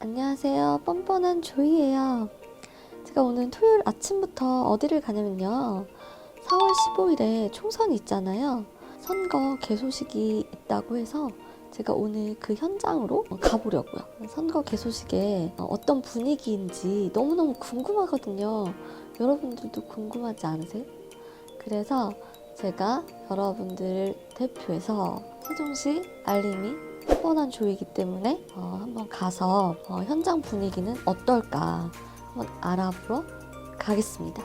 안녕하세요. 뻔뻔한 조이예요. 제가 오늘 토요일 아침부터 어디를 가냐면요. 4월 15일에 총선이 있잖아요. 선거 개소식이 있다고 해서 제가 오늘 그 현장으로 가보려고요. 선거 개소식에 어떤 분위기인지 너무너무 궁금하거든요. 여러분들도 궁금하지 않으세요? 그래서 제가 여러분들을 대표해서 세종시 알림이 뻔뻔한 조이기 때문에 어, 한번 가서 어, 현장 분위기는 어떨까 한번 알아보러 가겠습니다.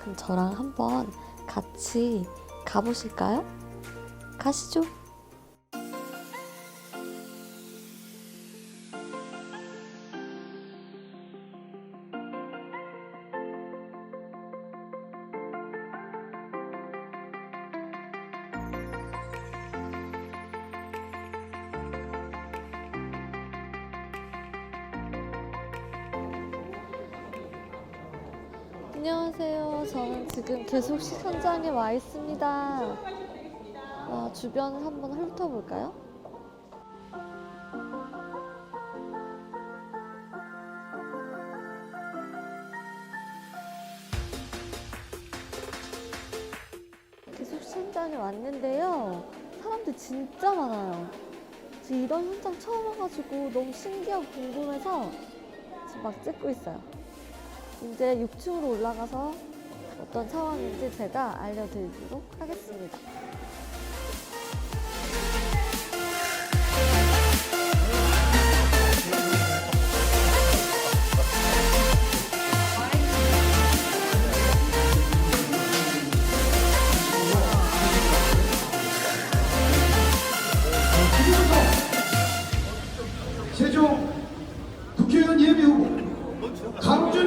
그럼 저랑 한번 같이 가보실까요? 가시죠. 안녕하세요. 저는 지금 계속식 현장에 와 있습니다. 어, 주변 한번 훑어볼까요? 계속식 현장에 왔는데요. 사람들 진짜 많아요. 지금 이런 현장 처음 와가지고 너무 신기하고 궁금해서 지금 막 찍고 있어요. 이제 6층으로 올라가서 어떤 상황인지 제가 알려드리도록 하겠습니다.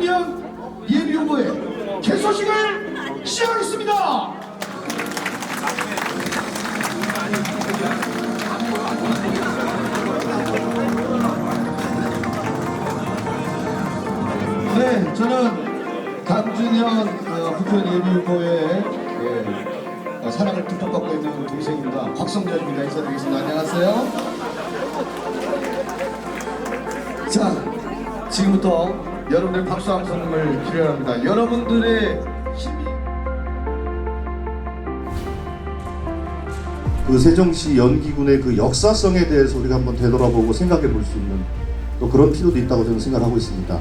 2023년 예비후보의 개소식을 시작하겠습니다. 네, 저는 강준현 어, 국회의원 예비후보의 사랑을 듬뿍 받고 있는 동생입니다. 곽성전입니다. 인사드리겠습니다. 안녕하세요. 자, 지금부터 여러분들 박수 한 손을 필요합니다. 여러분들의 힘이 그 세종시 연기군의 그 역사성에 대해서 우리가 한번 되돌아보고 생각해 볼 수 있는 또 그런 필요도 있다고 저는 생각하고 있습니다.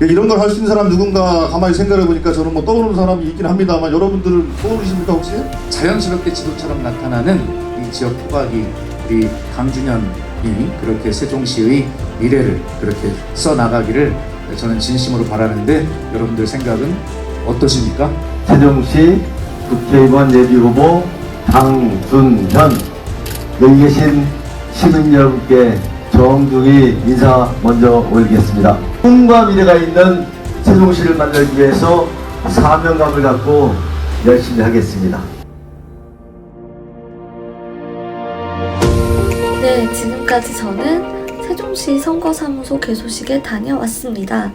이런 걸 할 수 있는 사람 누군가 가만히 생각해 보니까 저는 뭐 떠오르는 사람이 있긴 합니다만 여러분들은 떠오르십니까 혹시? 자연스럽게 지도처럼 나타나는 이 지역 토박이 우리 강준현 이 그렇게 세종시의 미래를 그렇게 써 나가기를 저는 진심으로 바라는데 여러분들 생각은 어떠십니까? 세종시 국회의원 예비 후보 강준현 여기 계신 시민 여러분께 정중히 인사 먼저 올리겠습니다. 꿈과 미래가 있는 세종시를 만들기 위해서 사명감을 갖고 열심히 하겠습니다. 네, 지금까지 저는 세종시 선거사무소 개소식에 다녀왔습니다.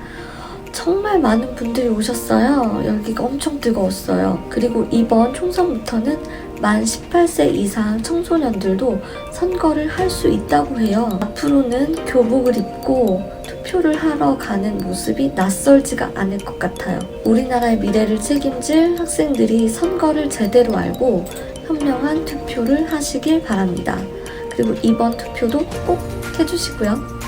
정말 많은 분들이 오셨어요. 여기가 엄청 뜨거웠어요. 그리고 이번 총선부터는 만 18세 이상 청소년들도 선거를 할 수 있다고 해요. 앞으로는 교복을 입고 투표를 하러 가는 모습이 낯설지가 않을 것 같아요. 우리나라의 미래를 책임질 학생들이 선거를 제대로 알고 현명한 투표를 하시길 바랍니다. 그리고 이번 투표도 꼭 해주시고요.